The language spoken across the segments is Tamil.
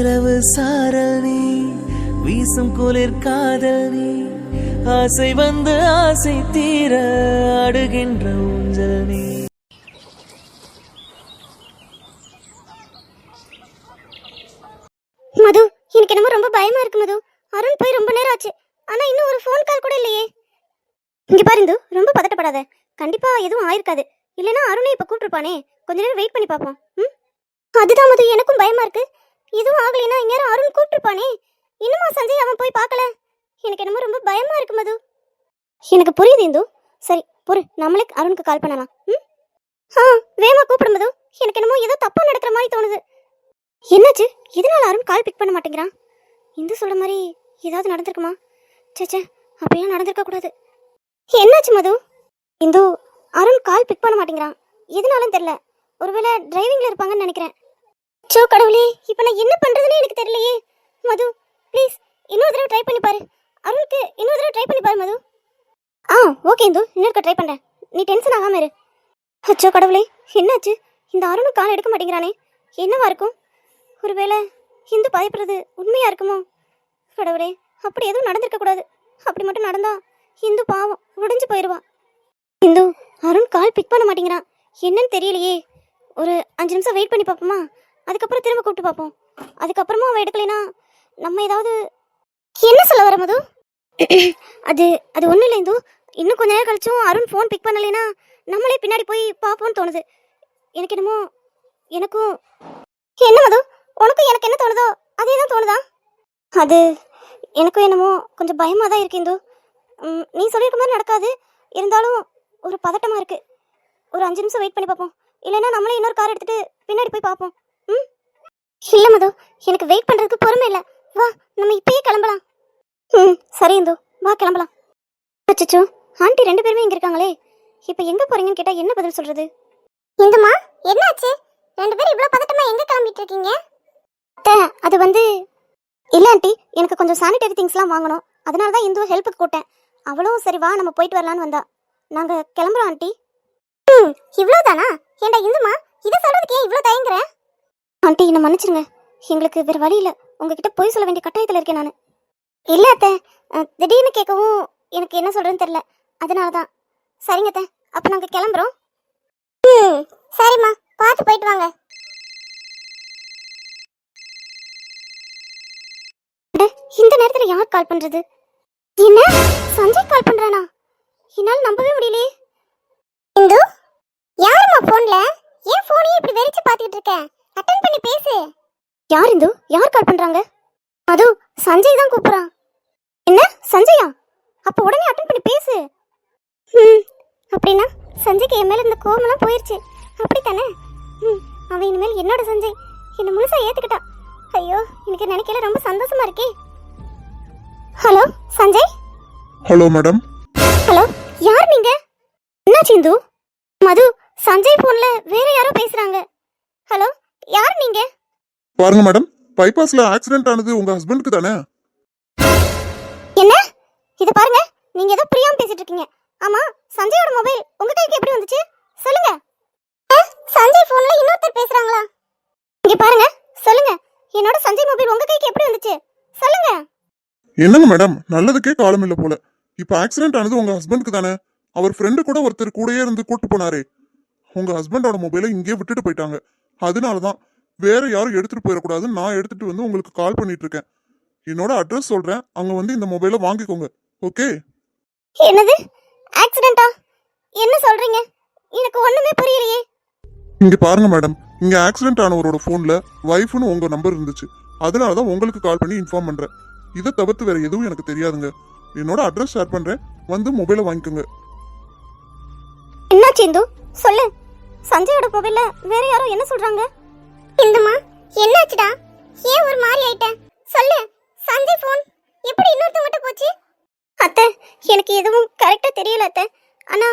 இரவு சாரணி வீசும் குளிர் காதலி ஆசை வந்து ஆசை தீர அடுகின்ற ஊஞ்சல் நீ. மது எனக்கு என்னமோ ரொம்ப பயமா இருக்கு மது. அருண் போய் ரொம்ப நேரம் ஆச்சு. ஆனா இன்னும் ஒரு ஃபோன் கால் கூட இல்லையே. இங்க பாரு இந்து ரொம்ப பதட்டப்படாத. கண்டிப்பா எதுவும் ஆயிருக்காது. இல்லைன்னா அருணை இப்ப கூப்பிட்டுருப்பானே. கொஞ்ச நேரம் வெயிட் பண்ணி பார்ப்போம். ம்? அதுதான் மது எனக்கும் பயமா இருக்கு. இதுவும் ஆகலைன்னா இந்நேரம் அருண் கூப்பிட்டுருப்பானே? இன்னுமா சஞ்சய் அவன் போய் பார்க்கல? எனக்கு என்னமோ ரொம்ப பயமா இருக்கு மது. எனக்கு புரியுது இந்து. சரி பொறு. நம்மளே அருணுக்கு கால் பண்ணலாம். ம்? ஆ வேமா கூப்பிடும் மது. எனக்கு என்னமோ ஏதோ தப்பா நடக்கிற மாதிரி தோணுது. என்னாச்சு? இதனால அருண் கால் பிக் பண்ண மாட்டேங்கிறான்? இந்து சொல்ற மாதிரி ஏதாவது நடந்திருக்குமா? சேச்சே அப்படியே நடந்திருக்க கூடாது. என்னாச்சு மது? இந்து அருண் கால் பிக் பண்ண மாட்டேங்கிறான். எதனாலும் தெரில ஒருவேளை டிரைவிங்ல இருப்பாங்கன்னு நினைக்கிறேன். சோ கடவுளே இப்போ நான் என்ன பண்றதுன்னு எனக்கு தெரியலையே. மது ப்ளீஸ் இன்னொரு தடவை ட்ரை பண்ணி பாரு. அருணுக்கு இன்னொரு தடவை ட்ரை பண்ணி பாரு மது. ஆ ஓகே இந்து இன்னொருக்க ட்ரை பண்ணுறேன் நீ டென்ஷன் ஆகாம இரு. அச்சோ கடவுளே என்னாச்சு? இந்த அருணும் கால் எடுக்க மாட்டேங்கிறானே. என்னவா இருக்கும்? ஒருவேளை இந்து பயப்படுறது உண்மையா இருக்குமோ? கடவுளே அப்படி எதுவும் நடந்திருக்க கூடாது. அப்படி மட்டும் நடந்தா இந்து பாவம் உடைஞ்சு போயிடுவா இந்து அருண் கால் பிக் பண்ண மாட்டேங்கிறான். என்னன்னு தெரியலையே. ஒரு அஞ்சு நிமிஷம் வெயிட் பண்ணி பார்ப்போமா? அதுக்கப்புறம் திரும்ப கூப்பிட்டு பார்ப்போம். அதுக்கப்புறமா அவள் எடுக்கலைன்னா நம்ம ஏதாவது என்ன சொல்ல வர மது? அது அது ஒன்றும் இல்லை இந்து. இன்னும் கொஞ்ச நேரம் கழிச்சும் அருண் ஃபோன் பிக் பண்ணலைனா நம்மளே பின்னாடி போய் பார்ப்போம்னு தோணுது. எனக்கு என்னமோ எனக்கும் என்ன மது? உனக்கும் எனக்கு என்ன தோணுதோ அதே தான் தோணுதா? அது எனக்கும் என்னமோ கொஞ்சம் பயமாக தான் இருக்கு இந்து. நீ சொல்லியிருக்க மாதிரி நடக்காது. இருந்தாலும் ஒரு பதட்டமாக இருக்குது ஒரு அஞ்சு நிமிஷம் வெயிட் பண்ணி பார்ப்போம். இல்லைன்னா நம்மளே இன்னொரு கார் எடுத்துகிட்டு பின்னாடி போய் பார்ப்போம். இல்லை மது எனக்கு வெயிட் பண்ணுறதுக்கு பொறுமை இல்லை. வா நம்ம இப்பயே கிளம்பலாம். ம் சரி இந்து வா கிளம்பலாம். அச்சோ ஆண்டி ரெண்டு பேருமே இங்கே இருக்காங்களே. இப்போ எங்கே போறீங்கன்னு கேட்டால் என்ன பதில் சொல்கிறது இந்துமா என்னாச்சு? ரெண்டு பேரும் இவ்வளோ பதட்டமா எங்கே கிளம்பிட்டு இருக்கீங்க? அத்தை அது வந்து இல்லை ஆண்டி எனக்கு கொஞ்சம் சானிடரி திங்ஸ்லாம் வாங்கணும். அதனால தான் இந்து ஹெல்ப்புக்கு கூட்டேன் அவளும் சரி வா நம்ம போயிட்டு வரலான்னு வந்தா. நாங்கள் கிளம்புறோம் ஆண்டி. ம் இவ்வளோதானா ஏண்டா இந்துமா இதை சொல்றதுக்கு ஏன் இவ்வளோ தயங்குறேன் ஆண்டி என்னை மன்னிச்சிருங்க. எங்களுக்கு வேறு வழி இல்லை. உங்ககிட்ட போய் சொல்ல வேண்டிய கட்டாயத்தில் இருக்கேன் நான். இல்லை அத்தை. திடீர்னு கேட்கவும் எனக்கு என்ன சொல்கிறேன்னு தெரில அதனால தான் சரிங்க அத்தை. அப்போ நாங்கள் கிளம்புறோம். ம் சரிம்மா. பார்த்து போயிட்டு வாங்க. இந்த நேரத்தில் யார் கால் பண்ணுறது என்ன? சஞ்சய் கால் பண்ணுறானா என்னால் நம்பவே முடியலையே. இந்து யாரும்மா ஃபோனில் ஏன் ஃபோனையே இப்படி வெறிச்சு பார்த்துக்கிட்டு இருக்கேன் அட்டன் பண்ணி பேசு. யார் இந்து? யார் கால் பண்றாங்க? அது சஞ்சய் தான் கூப்பிடுறான் என்ன? சஞ்சயா? அப்ப உடனே அட்டன் பண்ணி பேசு. ம் அப்படின்னா சஞ்சய்க்கு என் மேல இந்த கோவமெல்லாம் போயிருச்சு. அப்படித்தானே? ம் அவன் இனிமேல் என்னோட சஞ்சய். என்னை முழுசா ஏத்துக்கிட்டான் ஐயோ எனக்கு நினைக்கல ரொம்ப சந்தோஷமா இருக்கே. Hello Sanjay? Hello madam. Hello யார் நீங்க? என்னாச்சு இந்து? மது சஞ்சய் போன்ல வேற யாரோ பேசுறாங்க. ஹலோ யார் நீங்க? பாருங்க மேடம் பைபாஸ்ல ஆக்சிடென்ட் ஆனது உங்க ஹஸ்பண்டுக்கு தானே? என்ன? இத பாருங்க நீங்க ஏதோ புரியாம பேசிட்டு இருக்கீங்க. ஆமா சஞ்சயோட மொபைல் உங்க கைக்கு எப்படி வந்துச்சு? சொல்லுங்க. சஞ்சய் போன்ல இன்னொருத்தர் பேசுறாங்களா? இங்க பாருங்க சொல்லுங்க. என்னோட சஞ்சய் மொபைல் உங்க கைக்கு எப்படி வந்துச்சு? சொல்லுங்க. என்னங்க மேடம் நல்லதுக்கே காலம் இல்ல போல. இப்ப ஆக்சிடென்ட் ஆனது உங்க ஹஸ்பண்டுக்கு தானே? அவர் ஃப்ரெண்டு கூட ஒருத்தர் கூடயே இருந்து கூட்டு போனாரே. உங்க ஹஸ்பண்டோட மொபைலை இங்கேயே விட்டுட்டு போயிட்டாங்க. அதனாலதான் வேற யாரும் எடுத்துட்டு போயிடக்கூடாதுன்னு நான் எடுத்துட்டு வந்து உங்களுக்கு கால் பண்ணிட்டு இருக்கேன் என்னோட அட்ரஸ் சொல்றேன். அங்க வந்து இந்த மொபைலை வாங்கிக்கோங்க. ஓகே என்னது? ஆக்சிடென்ட்டா என்ன சொல்றீங்க? எனக்கு ஒண்ணுமே புரியலையே. இங்க பாருங்க மேடம் இங்க ஆக்சிடென்ட் ஆனவரோட போன்ல ஒய்ஃப்னு உங்க நம்பர் இருந்துச்சு. அதனால தான் உங்களுக்கு கால் பண்ணி இன்ஃபார்ம் பண்றேன். இதை தவிர்த்து வேற எதுவும் எனக்கு தெரியாதுங்க. என்னோட அட்ரஸ் ஷேர் பண்றேன். வந்து மொபைலை வாங்கிக்கோங்க. என்னாச்சு இந்து? சொல்லு. சஞ்சயோட மொபைல்ல வேற யாரோ என்ன சொல்றாங்க? இந்துமா என்னாச்சுடா? ஏன் ஒரு மாதிரி ஆயிட்ட? சொல்லு சஞ்சய் ஃபோன் எப்படி இன்னொருத்தவங்கிட்ட போச்சு? அத்தை எனக்கு எதுவும் கரெக்டா தெரியல அத்தை. ஆனா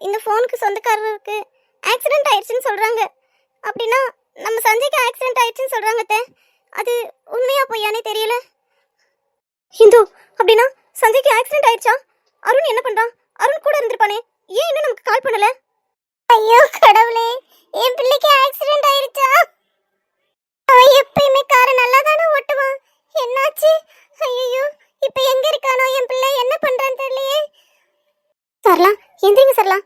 இந்த ஃபோனுக்கு சொந்தக்காரருக்கு ஆக்சிடென்ட் ஆயிடுச்சுன்னு சொல்றாங்க. அப்படின்னா நம்ம சஞ்சய்க்கு ஆக்சிடென்ட் ஆயிடுச்சுன்னு சொல்றாங்க அத்தை. அது உண்மையா பொய்யானே தெரியல. இந்து அப்படின்னா சஞ்சய்க்கு ஆக்சிடென்ட் ஆயிடுச்சா? அருண் என்ன பண்றான்? அருண் கூட இருந்திருப்பானே. ஏன் இன்னும் நமக்கு கால் பண்ணல? ஐயோ கடவுளே என் பிள்ளைக்கு ஆக்சிடென்ட் ஆயிருச்சா? அவன் எப்பயுமே காரை நல்லா தானே ஆச்சு ஐயோ இப்ப எங்க இருக்கானோ? என் பிள்ளை என்ன பண்றான்னு தெரியலையே. சரலாம் எந்திரிங்க சரலாம்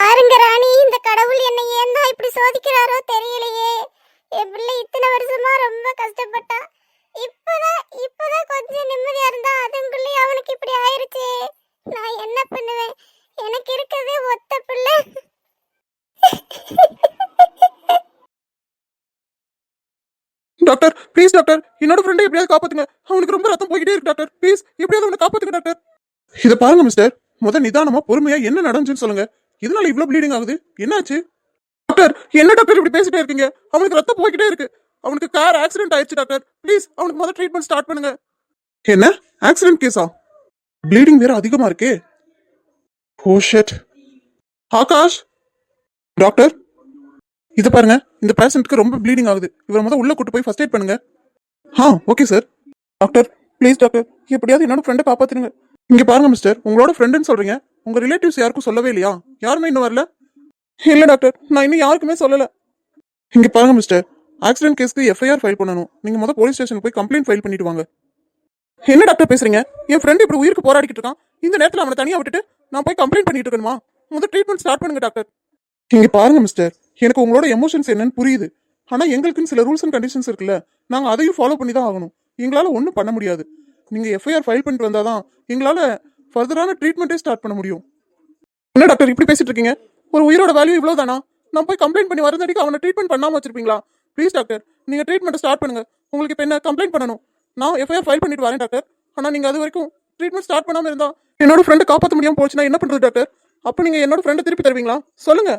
பாருங்க ராணி இந்த கடவுள் என்னை ஏன் தான் இப்படி சோதிக்கிறாரோ தெரியலையே. என் பிள்ளை இத்தனை வருஷமா ரொம்ப கஷ்டப்பட்டா. இப்பதான் இப்பதான் கொஞ்சம் நிம்மதியா இருந்தா அதுக்குள்ளே அவனுக்கு இப்படி ஆயிருச்சே. நான் என்ன பண்ணுவேன்? எனக்கு இருக்கிறதே ஒத்த பிள்ளை. டாக்டர் ப்ளீஸ் டாக்டர் என்னோட ஃப்ரெண்டை எப்படியாவது காப்பாத்துங்க. அவனுக்கு ரொம்ப ரத்தம் போய்கிட்டே இருக்கு டாக்டர். ப்ளீஸ் எப்படியாவது அவனை காப்பாத்துங்க டாக்டர். இதை பாருங்க மிஸ்டர் முத நிதானமா பொறுமையா என்ன நடந்துச்சுன்னு சொல்லுங்க. இதனால இவ்வளவு ப்ளீடிங் ஆகுது. என்னாச்சு? டாக்டர் என்ன டாக்டர் இப்படி பேசிட்டே இருக்கீங்க? அவனுக்கு ரத்தம் போய்கிட்டே இருக்கு. அவனுக்கு கார் ஆக்சிடென்ட் ஆயிடுச்சு டாக்டர். ப்ளீஸ் அவனுக்கு முதல் ட்ரீட்மெண்ட் ஸ்டார்ட் பண்ணுங்க. என்ன? ஆக்சிடென்ட் கேஸா ப்ளீடிங் வேற அதிகமா இருக்கே. Oh, oh shit Akash? Doctor இது பாருங்க இந்த பேஷண்ட்க்கு ரொம்ப ப்ளீடிங் ஆகுது. இவரை மொதல் உள்ள கூட்டு போய் ஃபர்ஸ்ட் எய்ட் பண்ணுங்க. ஆ okay sir doctor please doctor எப்படியாவது என்னோட ஃப்ரெண்டை காப்பாத்துருங்க இங்க பாருங்க மிஸ்டர் உங்களோட ஃப்ரெண்டுன்னு சொல்றீங்க. உங்க ரிலேட்டிவ்ஸ் யாருக்கும் சொல்லவே இல்லையா? யாருமே இன்னும் வரல? இல்ல டாக்டர் நான் இன்னும் யாருக்குமே சொல்லல. இங்க பாருங்க மிஸ்டர் ஆக்சிடென்ட் கேஸ்க்கு எஃப்ஐஆர் ஃபைல் பண்ணணும். நீங்க மொதல் போலீஸ் ஸ்டேஷன் போய் கம்ப்ளைண்ட் ஃபைல் பண்ணிட்டு வாங்க. என்ன டாக்டர் பேசுறீங்க? என் ஃப்ரெண்ட் இப்படி உயிருக்கு போராடிக்கிட்டு இருக்கான். இந்த நேரத்தில் அவனை தனியாக விட்டுட்டு நான் போய் கம்ப்ளைண்ட் பண்ணிட்டு இருக்கணுமா? முதல் ட்ரீட்மெண்ட் ஸ்டார்ட் பண்ணுங்க டாக்டர் இங்க பாருங்க மிஸ்டர் எனக்கு உங்களோட எமோஷன்ஸ் என்னன்னு புரியுது. ஆனா எங்களுக்குன்னு சில ரூல்ஸ் அண்ட் கண்டிஷன்ஸ் இருக்குல்ல. நாங்க அதையும் ஃபாலோ பண்ணி தான் ஆகணும். எங்களால ஒன்றும் பண்ண முடியாது. நீங்க எஃப்ஐஆர் ஃபைல் பண்ணிட்டு வந்தாதான் எங்களால ஃபர்தரான ட்ரீட்மெண்ட்டே ஸ்டார்ட் பண்ண முடியும். என்ன டாக்டர் இப்படி பேசிட்டு இருக்கீங்க? ஒரு உயிரோட வேல்யூ இவ்வளோ தானா நான் போய் கம்ப்ளைண்ட் பண்ணி வரதடிக்கு அவனை ட்ரீட்மெண்ட் பண்ணாம வச்சிருப்பீங்களா? ப்ளீஸ் டாக்டர் நீங்க ட்ரீட்மெண்ட் ஸ்டார்ட் பண்ணுங்க. உங்களுக்கு இப்போ என்ன கம்ப்ளைண்ட் பண்ணணும்? நான் எஃப்ஐஆர் ஃபைல் பண்ணிட்டு வரேன் டாக்டர் ஆனா நீங்க அது வரைக்கும் ட்ரீட்மெண்ட் ஸ்டார்ட் பண்ணாம இருந்தா என்னோட ஃப்ரெண்டை காப்பாற்ற முடியாம போச்சுன்னா என்ன பண்றது டாக்டர் அப்போ நீங்க என்னோட ஃப்ரெண்டை திருப்பி தருவீங்களா? சொல்லுங்க.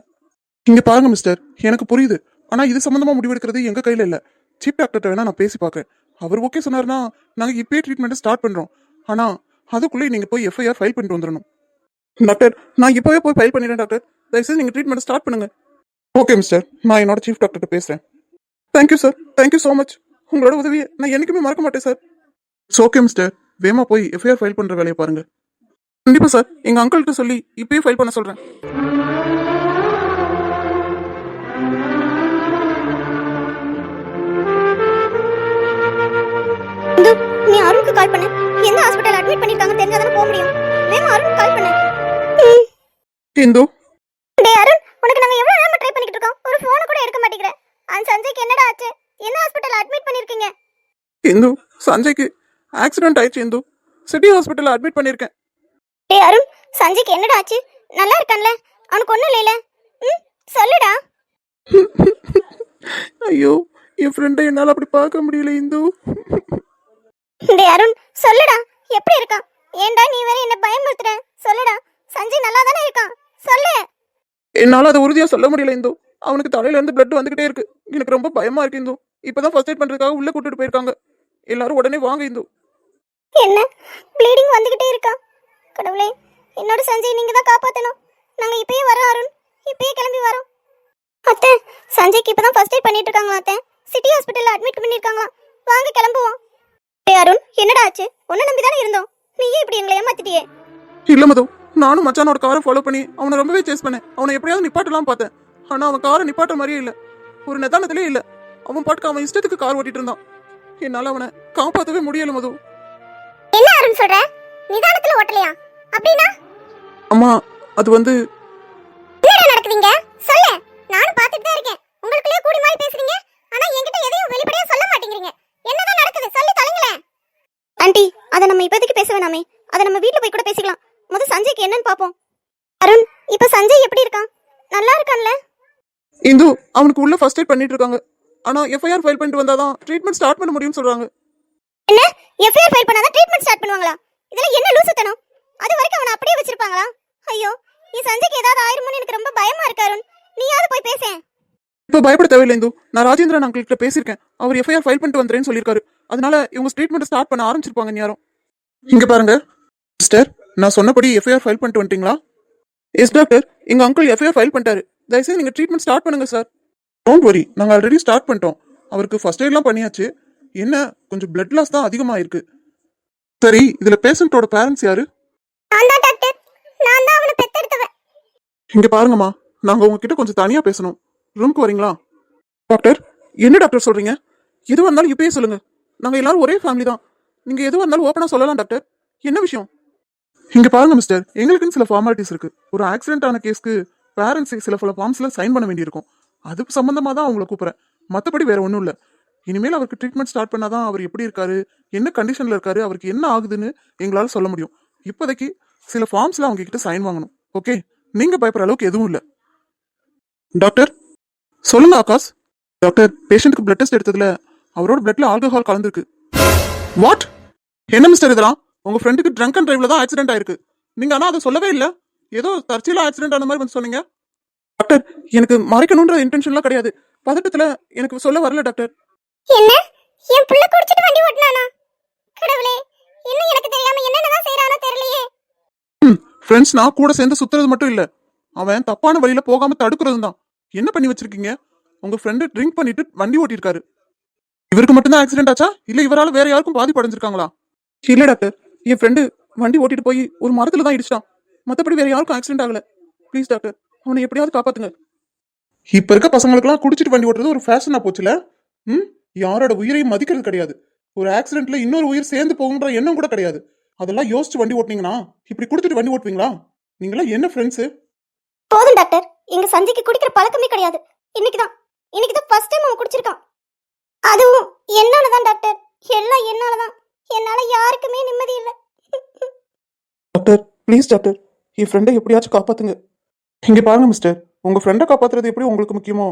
இங்க பாருங்க மிஸ்டர் எனக்கு புரியுது. ஆனா இது சம்பந்தமா முடிவெடுக்கிறது எங்க கையில இல்ல. சீப் டாக்டர்கிட்ட வேணா நான் பேசி பார்க்கறேன் அவர் ஓகே சொன்னாருன்னா நாங்க இப்பயே ட்ரீட்மெண்ட் ஸ்டார்ட் பண்றோம். ஆனா அதுக்குள்ளே நீங்க போய் எஃப்ஐஆர் ஃபைல் பண்ணிட்டு வந்துடணும் டாக்டர் நான் இப்பவே போய் ஃபைல் பண்ணிடுறேன் டாக்டர் தயவுசெய்து நீங்கள் ட்ரீட்மெண்ட் ஸ்டார்ட் பண்ணுங்க. ஓகே மிஸ்டர் நான் என்னோட சீஃப் டாக்டர்கிட்ட பேசுகிறேன் thank you sir thank you so much உங்களோட உதவியை நான் என்னைக்குமே மறக்க மாட்டேன் சார் இட்ஸ் ஓகே மிஸ்டர் வேமா போய் எஃப்ஐஆர் ஃபைல் பண்ணுற வேலையை பாருங்க. கண்டிப்பாக சார் எங்கள் அங்கிள்கிட்ட சொல்லி இப்பயே ஃபைல் பண்ண சொல்கிறேன் அருணுக்கு கால் பண்ணு. எந்த ஹாஸ்பிட்டல் அட்மிட் பண்ணிருக்காங்க தெரிஞ்சாதானே போக முடியும். வேமா அருணுக்கு கால் பண்ணு. இந்து டேய் அருண் உனக்கு நாங்க எவ்வளவு நேரமா ட்ரை பண்ணிட்டு இருக்கோம்? ஒரு போன் கூட எடுக்க மாட்டேங்கிற. அந்த சஞ்சய்க்கு என்னடா ஆச்சு? எந்த ஹாஸ்பிட்டல் அட்மிட் பண்ணிருக்கீங்க? இந்து சஞ்சய்க்கு ஆக்சிடென்ட் ஆயிடுச்சு இந்து சிட்டி ஹாஸ்பிட்டலில் அட்மிட் பண்ணியிருக்கேன் டேய் அருண் சஞ்சய்க்கு என்னடா ஆச்சு? நல்லா இருக்கான்ல? அவனுக்கு ஒண்ணும் இல்லைல. ம் சொல்லுடா. ஐயோ என் ஃப்ரெண்டை என்னால் அப்படி பார்க்க முடியல இந்து டேய் அருண் சொல்லுடா. எப்படி இருக்கான்? ஏன்டா நீ வேற என்ன பயமுறுத்துற? சொல்லுடா. சஞ்சய் நல்லா தானே இருக்கான்? சொல்லு. என்னால அதை உறுதியா சொல்ல முடியல இந்து. அவனுக்கு தலையில இருந்து பிளட் வந்துகிட்டே இருக்கு. எனக்கு ரொம்ப பயமா இருக்கு இந்து. இப்பதான் ஃபர்ஸ்ட் எய்ட் பண்றதுக்காக உள்ள கூட்டிட்டு போயிருக்காங்க. எல்லாரும் உடனே வாங்க இந்து. என்ன? ப்ளீடிங் வந்துகிட்டே இருக்கா? கடவுளே என்னோட சஞ்சய் நீங்க தான் காப்பாத்தணும். நாங்க இப்பயே வரோம் அருண். இப்பயே கிளம்பி வரோம். அத்தை சஞ்சய்க்கு இப்பதான் ஃபர்ஸ்ட் எய்ட் பண்ணிட்டு இருக்காங்களா அத்தை. சிட்டி ஹாஸ்பிட்டல்ல அட்மிட் பண்ணிருக்காங்களாம் வாங்க கிளம்புவோம். டேய் அருண் என்னடா ஆச்சு? உன்னை நம்பி தானே இருந்தோம். நீயே இப்படி எங்களை ஏமாத்திட்டியே. இல்ல மது நானும் மச்சானோட காரை ஃபாலோ பண்ணி அவனை ரொம்பவே சேஸ் பண்ணேன். அவனை எப்படியாவது நிப்பாட்டலாம் பார்த்தேன். ஆனா அவன் காரை நிப்பாட்ட மாதிரியே இல்ல. ஒரு நிதானத்திலே இல்ல. அவன் பாட்டுக்கு அவன் இஷ்டத்துக்கு கார் ஓட்டிட்டு இருந்தான். என்னால அவனை காப்பாத்தவே முடியல மது. என்ன அருண் சொல்ற? நிதானத்துல ஓட்டலையா? அப்படின்னா? அம்மா அது வந்து அதை நம்ம இப்போதைக்கு பேச வேணாமே. அதை நம்ம வீட்ல போய் கூட பேசிக்கலாம். முத சஞ்சய்க்கு என்னன்னு பாப்போம் அருண் இப்போ சஞ்சய் எப்படி இருக்கான்? நல்லா இருக்கான்ல? இந்து அவனுக்கு உள்ள ஃபர்ஸ்ட் எய்ட் பண்ணிட்டு இருக்காங்க. ஆனா எஃப்ஐஆர் ஃபைல் பண்ணிட்டு வந்தாதான் ட்ரீட்மெண்ட் ஸ்டார்ட் பண்ண முடியும்னு சொல்றாங்க. என்ன? எஃப்ஐஆர் ஃபைல் பண்ணாதான் ட்ரீட்மெண்ட் ஸ்டார்ட் பண்ணுவாங்களா? இதெல்லாம் என்ன லூசுத்தனம்? அது வரைக்கும் அவனை அப்படியே வச்சிருப்பாங்களா? ஐயோ என் சஞ்சய்க்கு ஏதாவது ஆயிருமோன்னு எனக்கு ரொம்ப பயமா இருக்கு அருண். நீயாவது போய் பேசேன் இப்ப பயப்பட தேவையில்லை இந்து. நான் ராஜேந்திரன் அங்கிள் கிட்ட பேசியிருக்கேன். அவர் எஃப்ஐஆர் ஃபைல் பண்ணிட்டு வந்துறேன்னு சொல்லியிருக்காரு. அதனால இவங்க ட்ரீட்மெண்ட் ஸ்டார்ட் பண்ண ஆரம்பிச்சிருப்பாங்க யாரும் இங்க பாருங்க. சிஸ்டர் நான் சொன்னபடி எஃப்ஐஆர் ஃபைல் பண்ணிட்டு வந்துட்டீங்களா? எஸ் டாக்டர் எங்க அங்கிள் எஃப்ஐஆர் ஃபைல் பண்ணிட்டாரு. தயவுசெய்து நீங்க ட்ரீட்மெண்ட் ஸ்டார்ட் பண்ணுங்க சார் டோன்ட் வரி நாங்க ஆல்ரெடி ஸ்டார்ட் பண்ணிட்டோம். அவருக்கு ஃபர்ஸ்ட் எய்ட்லாம் பண்ணியாச்சு. என்ன கொஞ்சம் பிளட் லாஸ் தான் அதிகமா இருக்கு சரி இதுல பேஷண்டோட பேரண்ட்ஸ் யாரு? இங்க பாருங்கம்மா. நாங்க உங்ககிட்ட கொஞ்சம் தனியா பேசணும். ரூம்க்கு வரீங்களா? டாக்டர் என்ன டாக்டர் சொல்றீங்க? எது வந்தாலும் இப்பயே சொல்லுங்க. நாங்க எல்லாரும் ஒரே ஃபேமிலி தான். நீங்க எதுவாக இருந்தாலும் ஓப்பனாக சொல்லலாம் டாக்டர் என்ன விஷயம்? இங்க பாருங்க மிஸ்டர் எங்களுக்குன்னு சில ஃபார்மாலிட்டிஸ் இருக்கு. ஒரு ஆக்சிடென்ட் ஆன கேஸ்க்கு பேரண்ட்ஸ் சில பல ஃபார்ம்ஸ்ல சைன் பண்ண வேண்டியிருக்கும். அது சம்பந்தமா தான் அவங்கள கூப்பிடுறேன். மற்றபடி வேற ஒன்றும் இல்லை. இனிமேல் அவருக்கு ட்ரீட்மெண்ட் ஸ்டார்ட் பண்ணாதான் அவர் எப்படி இருக்காரு என்ன கண்டிஷன்ல இருக்காரு அவருக்கு என்ன ஆகுதுன்னு எங்களால் சொல்ல முடியும். இப்போதைக்கு சில ஃபார்ம்ஸ்ல அவங்க கிட்ட சைன் வாங்கணும். ஓகே நீங்க பயப்படுற அளவுக்கு எதுவும் இல்லை. டாக்டர் சொல்லுங்க ஆகாஷ். டாக்டர் பேஷண்ட்டுக்கு பிளட் டெஸ்ட் எடுத்ததுல அவரோட பிளட்ல ஆல்கஹால் கலந்துருக்கு. வாட் என்ன மிஸ்டர் இதெல்லாம்? உங்க ஃப்ரெண்டுக்கு ட்ரங்க் அண்ட் டிரைவ்ல தான் ஆக்சிடென்ட் ஆயிருக்கு. நீங்க ஆனா அதை சொல்லவே இல்ல. ஏதோ தற்செயலா ஆக்சிடென்ட் ஆன மாதிரி வந்து சொன்னீங்க. டாக்டர் எனக்கு மறைக்கணுன்ற இன்டென்ஷன்லாம் கிடையாது. பதட்டத்துல எனக்கு சொல்ல வரல டாக்டர் என்ன? என் புள்ள குடிச்சிட்டு வண்டி ஓட்டுனானா? கடவுளே இன்னும் எனக்கு தெரியாம என்னென்னதான் செய்யறானோ தெரியலையே. ஃப்ரெண்ட்ஸ்னா கூட சேர்ந்து சுத்துறது மட்டும் இல்ல. அவன் தப்பான வழியில போகாம தடுக்கிறதும் தான் என்ன பண்ணி வச்சிருக்கீங்க? உங்க ஃப்ரெண்டு ட்ரிங்க் பண்ணிட்டு வண்டி ஓட்டியிருக்காரு. இவருக்கு மட்டும்தான் ஆக்சிடென்ட் ஆச்சா? இல்ல இவரால வேற யாருக்கும் பாதிப்பு அடைஞ்சிருக்காங்களா? இல்லை டாக்டர் என் ஃப்ரெண்டு வண்டி ஓட்டிட்டு போய் ஒரு மரத்துல தான் இடிச்சிட்டான். மற்றபடி வேற யாருக்கும் ஆக்சிடென்ட் ஆகல. ப்ளீஸ் டாக்டர் அவனை எப்படியாவது காப்பாத்துங்க. இப்ப இருக்க பசங்களுக்குலாம் குடிச்சிட்டு வண்டி ஓட்டுறது ஒரு ஃபேஷனா போச்சுல? ம்? யாரோட உயிரையும் மதிக்கிறது கிடையாது. ஒரு ஆக்சிடென்ட்ல இன்னொரு உயிர் சேர்ந்து போகுன்ற எண்ணம் கூட கிடையாது. அதெல்லாம் யோசிச்சு வண்டி ஓட்டினீங்கன்னா இப்படி குடுத்துட்டு வண்டி ஓட்டுவீங்களா? நீங்களா என்ன ஃப்ரெண்ட்ஸ் போதும் டாக்டர். எங்க சஞ்சய்க்கு குடிக்கிற பழக்கமே கிடையாது. இன்னைக்கு தான். இன்னைக்கு தான் ஃபர்ஸ்ட் டைம் அவன் குடிச்சிருக்கான். அதுவும் என்னாலதான் டாக்டர். எல்லாம் என்னாலதான். என்னால யாருக்குமே நிம்மதி இல்லை. Doctor please doctor. என் ஃப்ரெண்டை எப்படியாச்சும் காப்பாத்துங்க. இங்க பாருங்க மிஸ்டர் உங்க ஃப்ரெண்டை காப்பாத்துறது எப்படி உங்களுக்கு முக்கியமோ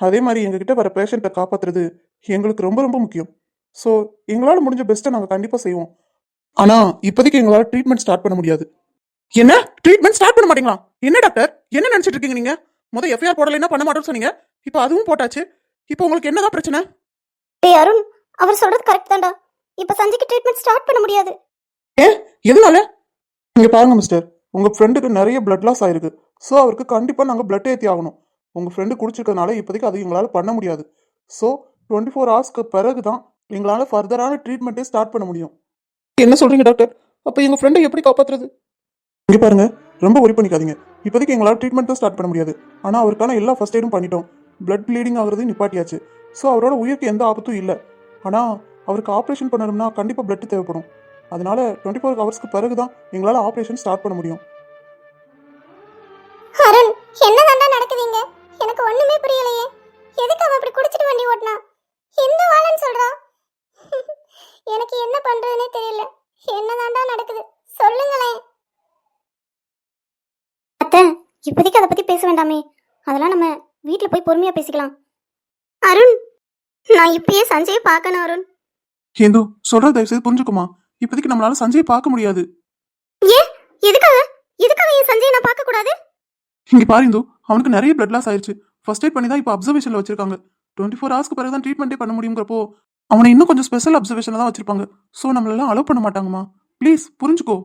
அதே மாதிரி எங்ககிட்ட வர பேஷண்ட்டை காப்பாத்துறது எங்களுக்கு ரொம்ப ரொம்ப முக்கியம். ஸோ எங்களால் முடிஞ்ச பெஸ்ட்டை நாங்கள் கண்டிப்பாக செய்வோம். ஆனா இப்போதைக்கு எங்களால் ட்ரீட்மெண்ட் ஸ்டார்ட் பண்ண முடியாது. என்ன? ட்ரீட்மெண்ட் ஸ்டார்ட் பண்ண மாட்டீங்களா? என்ன டாக்டர்? என்ன நினைச்சிட்டு இருக்கீங்க நீங்க? முத எஃப்ஐஆர் போடலைன்னா பண்ண மாட்டோம்னு சொன்னீங்க. இப்போ அதுவும் போட்டாச்சு. இப்போ உங்களுக்கு என்னதான் பிரச்சனை? டேய் அருண் அவர் சொல்றது கரெக்ட் தான்டா. இப்ப சஞ்சய்க்கு ட்ரீட்மெண்ட் ஸ்டார்ட் பண்ண முடியாது. ஏ எதனால? இங்க பாருங்க மிஸ்டர் உங்க ஃப்ரெண்டுக்கு நிறைய பிளட் லாஸ் ஆயிருக்கு. ஸோ அவருக்கு கண்டிப்பா நாங்க பிளட் ஏற்றி ஆகணும். உங்க ஃப்ரெண்டு குடிச்சிருக்கனால இப்போதைக்கு அது எங்களால பண்ண முடியாது. ஸோ டுவெண்ட்டி ஃபோர் ஹவர்ஸ்க்கு பிறகு தான் எங்களால ஃபர்தரான ட்ரீட்மெண்ட்டே ஸ்டார்ட் பண்ண முடியும். என்ன சொல்றீங்க டாக்டர் அப்போ எங்க ஃப்ரெண்டை எப்படி காப்பாத்துறது? இங்க பாருங்க ரொம்ப ஒரி பண்ணிக்காதீங்க. இப்போதைக்கு எங்களால் ட்ரீட்மெண்ட்டும் ஸ்டார்ட் பண்ண முடியாது. ஆனால் அவருக்கான எல்லா ஃபர்ஸ்ட் எய்டும் பண்ணிட்டோம். பிளட் ப்ளீடிங் ஆகுறது நிப்பாட்டியாச்சு. ஸோ அவரோட உயிருக்கு எந்த ஆபத்தும் இல்லை. ஆனால் அவருக்கு ஆப்ரேஷன் பண்ணணும்னா கண்டிப்பா பிளட் தேவைப்படும். அதனால டுவெண்ட்டி ஃபோர் ஹவர்ஸ்க்கு பிறகு தான் எங்களால் ஆப்ரேஷன் ஸ்டார்ட் பண்ண முடியும். அருண் என்னதாண்டா நடக்குதுங்க? எனக்கு ஒண்ணுமே புரியலையே. எதுக்கு அவன் இப்படி குடிச்சிட்டு வண்டி ஓட்டினா? எந்த வாழன்னு சொல்றா? எனக்கு என்ன பண்றதுனே தெரியல. என்னதாண்டா நடக்குது? சொல்லுங்களேன். அத்தை இப்போதைக்கு அதை பத்தி பேச வேண்டாமே. அதெல்லாம் நம்ம வீட்ல போய் பொறுமையா பேசிக்கலாம். அருண் நான் இப்பயே சஞ்சயை பார்க்கணும் அருண். ஹிந்து சொல்றது தயவு செய்து புரிஞ்சுக்குமா. இப்போதைக்கு நம்மளால சஞ்சயை பார்க்க முடியாது. ஏன்? எதுக்காக? எதுக்காக என் சஞ்சயை நான் பார்க்க கூடாது? இங்க பாரு இந்து அவனுக்கு நிறைய பிளட் லாஸ் ஆயிருச்சு. ஃபர்ஸ்ட் எய்ட் பண்ணி தான் இப்போ அப்சர்வேஷன்ல வச்சிருக்காங்க. டுவெண்ட்டி ஃபோர் ஹவர்ஸ்க்கு பிறகு தான் ட்ரீட்மெண்ட்டே பண்ண முடியுங்கிறப்போ அவனை இன்னும் கொஞ்சம் ஸ்பெஷல் அப்சர்வேஷன்ல தான் வச்சிருப்பாங்க. ஸோ நம்மளெல்லாம் அலோவ் பண்ண மாட்டாங்கம்மா. ப்ளீஸ் புரிஞ்சுக்கோ.